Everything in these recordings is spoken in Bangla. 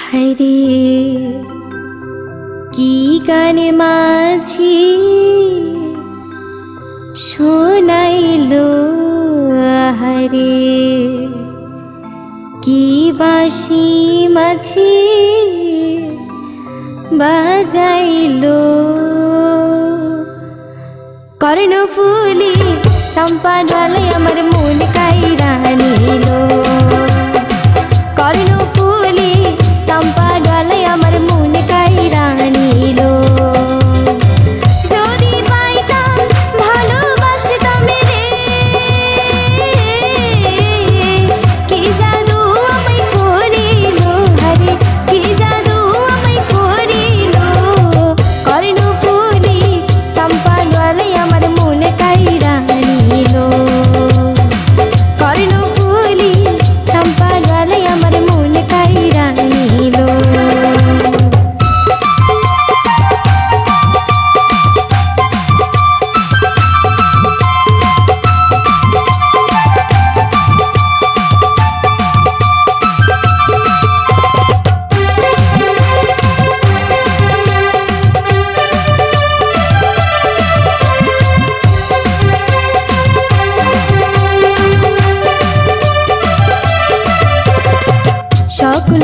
হরে কি গানে মাঝি শোনাইল হরে কি বাসি মাঝি বাজাইল। কর্ণ ফুলি সম্পাডালে আমার মন কাইরা নিল।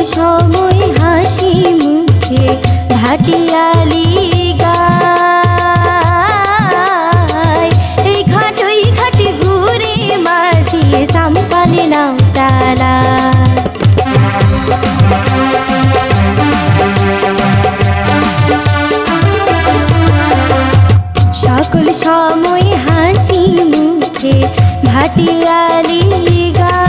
সময় হাসি মুখে ভাটিয়ালি গায়। এই ঘাট, ওই ঘাটে ঘুরে মাঝি সাম্পানে নাও চালা। সকল সময় হাসি মুখে ভাটিয়ালি গায়।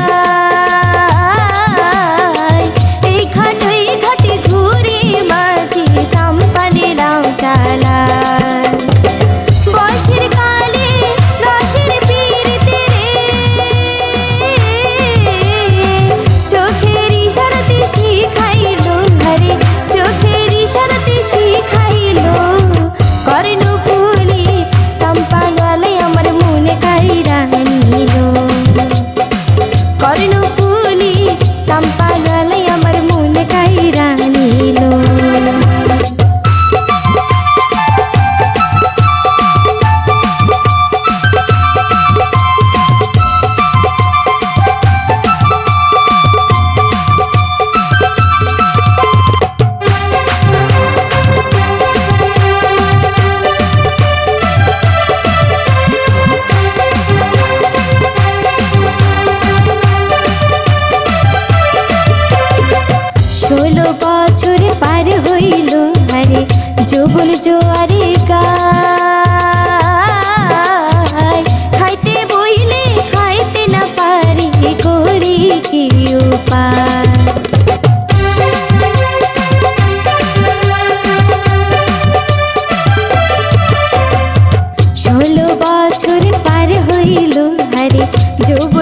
ষোলো বছর পার হইল, আরে যৌবন জোয়ারে গায়। খাইতে বইলে খাইতে না পারি করি কি উপায়? ষোলো বছর পার হইল, আরে যৌবন